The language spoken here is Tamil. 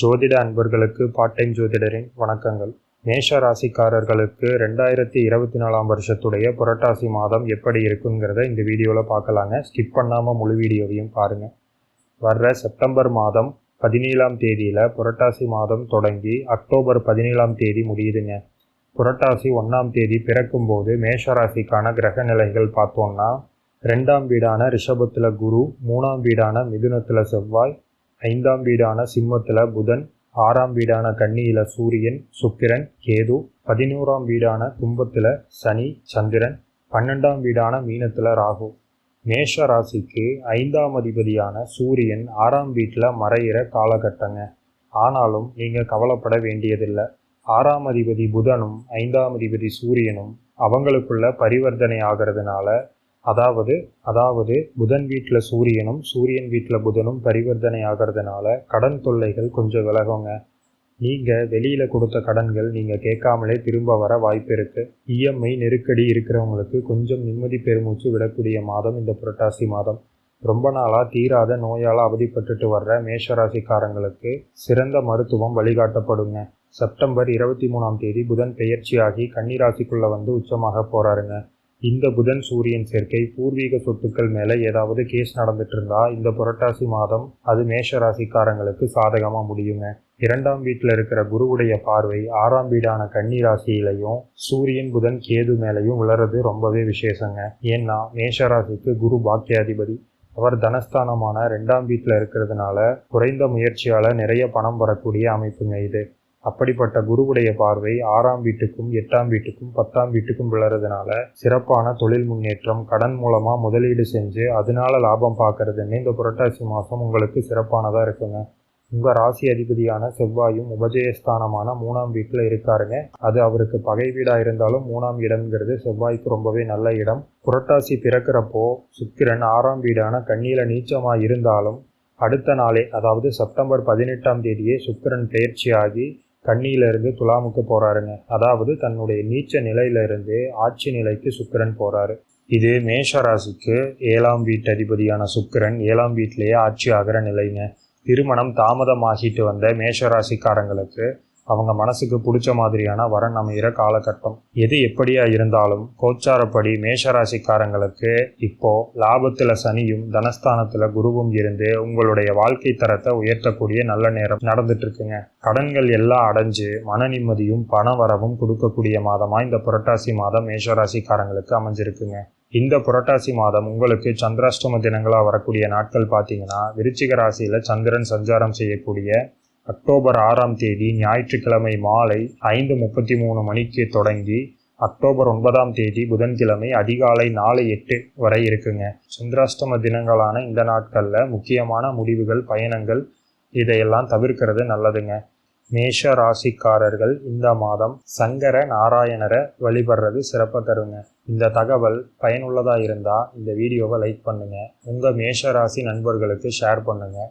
ஜோதிட அன்பர்களுக்கு பார்ட் டைம் ஜோதிடரின் வணக்கங்கள். மேஷ ராசிக்காரர்களுக்கு ரெண்டாயிரத்தி இருபத்தி நாலாம் வருஷத்துடைய புரட்டாசி மாதம் எப்படி இருக்குங்கிறத இந்த வீடியோவில் பார்க்கலாங்க. ஸ்கிப் பண்ணாமல் முழு வீடியோவையும் பாருங்கள் வர்ற செப்டம்பர் மாதம் பதினேழாம் தேதியில் புரட்டாசி மாதம் தொடங்கி அக்டோபர் பதினேழாம் தேதி முடியுதுங்க. புரட்டாசி ஒன்றாம் தேதி பிறக்கும்போது மேஷ ராசிக்கான கிரக நிலைகள் பார்த்தோம்னா ரெண்டாம் வீடான ரிஷபத்தில் குரு மூணாம் வீடான மிதுனத்தில் செவ்வாய் ஐந்தாம் வீடான சிம்மத்தில் புதன் ஆறாம் வீடான கன்னியில சூரியன் சுக்கிரன் கேது பதினோராம் வீடான கும்பத்தில் சனி சந்திரன் பன்னெண்டாம் வீடான மீனத்தில் ராகு. மேஷ ராசிக்கு ஐந்தாம் அதிபதியான சூரியன் ஆறாம் வீட்டில் மறையிற காலகட்டங்க. ஆனாலும் நீங்கள் கவலைப்பட வேண்டியதில்லை. ஆறாம் அதிபதி புதனும் ஐந்தாம் அதிபதி சூரியனும் அவங்களுக்குள்ள பரிவர்த்தனை ஆகிறதுனால அதாவது அதாவது புதன் வீட்டில் சூரியனும் சூரியன் வீட்டில் புதனும் பரிவர்த்தனை ஆகிறதுனால கடன் தொல்லைகள் கொஞ்சம் விலகுங்க. நீங்கள் வெளியில் கொடுத்த கடன்கள் நீங்கள் கேட்காமலே திரும்ப வர வாய்ப்பு இருக்குது இஎம்ஐ நெருக்கடி இருக்கிறவங்களுக்கு கொஞ்சம் நிம்மதி பெருமூச்சு விடக்கூடிய மாதம் இந்த புரட்டாசி மாதம். ரொம்ப நாளாக தீராத நோயால் அவதிப்பட்டுட்டு வர்ற மேஷராசிக்காரங்களுக்கு சிறந்த மருத்துவம் வழிகாட்டப்படுங்க. செப்டம்பர் இருபத்தி மூணாம் தேதி புதன் பெயர்ச்சியாகி கன்னிராசிக்குள்ளே வந்து உச்சமாக போகிறாருங்க இந்த புதன் சூரியன் சேர்க்கை பூர்வீக சொத்துக்கள் மேலே ஏதாவது கேஸ் நடந்துட்டு இருந்தா இந்த புரட்டாசி மாதம் அது மேஷ ராசிக்காரங்களுக்கு சாதகமாக முடியுங்க. இரண்டாம் வீட்டில் இருக்கிற குருவுடைய பார்வை ஆறாம் வீடான கன்னி ராசியிலையும் சூரியன் புதன் கேது மேலையும் விளறது ரொம்பவே விசேஷங்க. ஏன்னா மேஷ ராசிக்கு குரு பாக்கியாதிபதி. அவர் தனஸ்தானமான ரெண்டாம் வீட்டில் இருக்கிறதுனால குறைந்த முயற்சியால் நிறைய பணம் வரக்கூடிய அமைப்புங்க இது. அப்படிப்பட்ட குருவுடைய பார்வை ஆறாம் வீட்டுக்கும் எட்டாம் வீட்டுக்கும் பத்தாம் வீட்டுக்கும் விளறதுனால சிறப்பான தொழில் முன்னேற்றம் கடன் மூலமா முதலீடு செஞ்சு அதனால லாபம் பார்க்கறதுன்னு இந்த புரட்டாசி மாதம் உங்களுக்கு சிறப்பானதாக இருக்குங்க. உங்கள் ராசி அதிபதியான செவ்வாயும் உபஜயஸ்தானமான மூணாம் வீட்டில் இருக்காருங்க. அது அவருக்கு பகை வீடாக இருந்தாலும் மூணாம் இடம்ங்கிறது செவ்வாய்க்கு ரொம்பவே நல்ல இடம். புரட்டாசி பிறக்கிறப்போ சுக்கிரன் ஆறாம் வீடான கண்ணியில் நீச்சமாக இருந்தாலும் அடுத்த நாளே அதாவது செப்டம்பர் பதினெட்டாம் தேதியே சுக்கிரன் பயிற்சியாகி கண்ணியிலிருந்து துலாமுக்கு போறாருங்க. அதாவது தன்னுடைய நீச்ச நிலையிலிருந்து ஆட்சி நிலைக்கு சுக்கிரன் போறாரு. இது மேஷ ராசிக்கு ஏழாம் வீட்டு அதிபதியான சுக்கிரன் ஏழாம் வீட்டிலேயே ஆட்சி ஆகிற நிலைங்க. திருமணம் தாமதமாகிட்டு வந்த மேஷராசிக்காரங்களுக்கு அவங்க மனசுக்கு பிடிச்ச மாதிரியான வரன் அமைகிற காலகட்டம். எது எப்படியா இருந்தாலும் கோச்சாரப்படி மேஷராசிக்காரங்களுக்கு இப்போ லாபத்துல சனியும் தனஸ்தானத்துல குருவும் இருந்து உங்களுடைய வாழ்க்கை தரத்தை உயர்த்தக்கூடிய நல்ல நேரம் நடந்துட்டு இருக்குங்க கடன்கள் எல்லாம் அடைஞ்சு மன நிம்மதியும் பண வரவும் கொடுக்கக்கூடிய மாதமா இந்த புரட்டாசி மாதம் மேஷராசிக்காரங்களுக்கு அமைஞ்சிருக்குங்க. இந்த புரட்டாசி மாதம் உங்களுக்கு சந்திராஷ்டம தினங்களாக வரக்கூடிய நாட்கள் பார்த்தீங்கன்னா விருச்சிக ராசியில் சந்திரன் சஞ்சாரம் செய்யக்கூடிய அக்டோபர் ஆறாம் தேதி ஞாயிற்றுக்கிழமை மாலை ஐந்து முப்பத்தி மூணு மணிக்கு தொடங்கி அக்டோபர் ஒன்பதாம் தேதி புதன்கிழமை அதிகாலை நாலு எட்டு வரை இருக்குங்க. சந்திராஷ்டம தினங்களான இந்த நாட்களில் முக்கியமான முடிவுகள் பயணங்கள் இதையெல்லாம் தவிர்க்கிறது நல்லதுங்க. மேஷ ராசிக்காரர்கள் இந்த மாதம் சங்கர நாராயணரை வழிபடுறது சிறப்பாக தருங்க. இந்த தகவல் பயனுள்ளதாக இருந்தால் இந்த வீடியோவை லைக் பண்ணுங்கள் உங்கள் மேஷ ராசி நண்பர்களுக்கு ஷேர் பண்ணுங்கள்